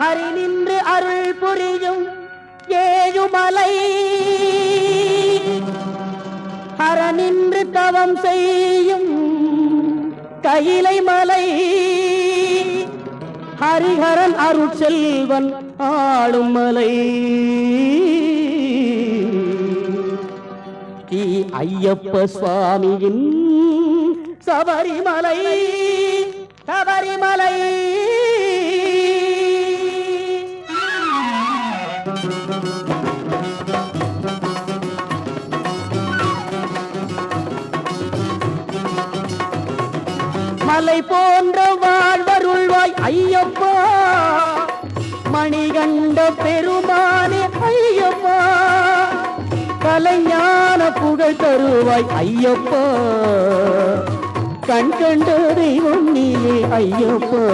ஹரி நின்று அருள் புரியும் ஏழுமலை. ஹர நின்று தவம் செய்யும் கையிலை மலை ஹரிஹரன் அருட்செல்வன் ஆளும் மலை. ஸ்ரீ ஐயப்ப சுவாமியின் சபரிமலை சபரிமலை. மலை போன்ற வாழ்வருள்வாய் ஐயப்பா. மணிகண்ட பெருமானே ஐயப்பா. கலைஞான புகழ் தருவாய் ஐயப்பா. கண் கண்ட தெய்வம் நீயே ஐயப்பா.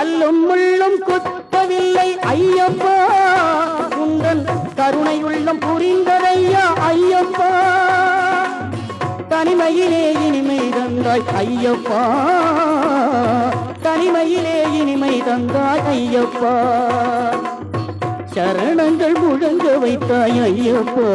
கல்லும் முள்ளும் குத்தவில்லை ஐயப்பா. உங்கள் கருணையுள்ளம் புரிந்ததையா ஐயப்பா. தனிமையிலே இனிமை தந்தாய் ஐயப்பா. தனிமையிலே இனிமை தந்தாய் ஐயப்பா. சரணங்கள் முழங்க வைத்தாய் ஐயப்பா.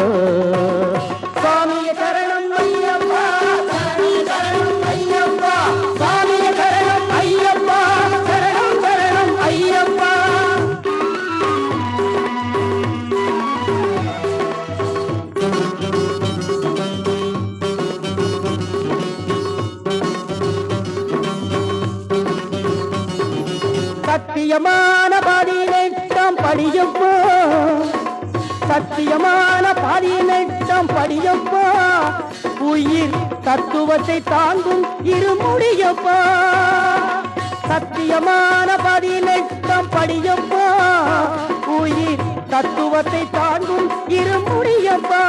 சத்தியமான பாதியினை பதினெட்டாம் படியப்போ சத்தியமான பாதியினை பதினெட்டாம் படியப்போ உயிர் தத்துவத்தை தாங்கும் இருமுடியப்பா சத்தியமான பாதியினை பதினெட்டாம் படியப்போ உயிர் தத்துவத்தை தாங்கும் இருமுடியப்பா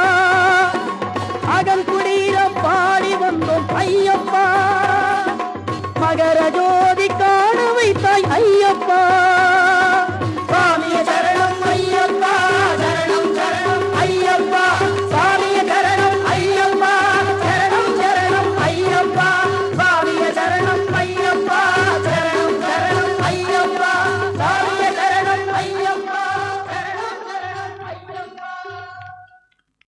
அகங்குடீரம் பாடி வந்தோம் ஐயோ.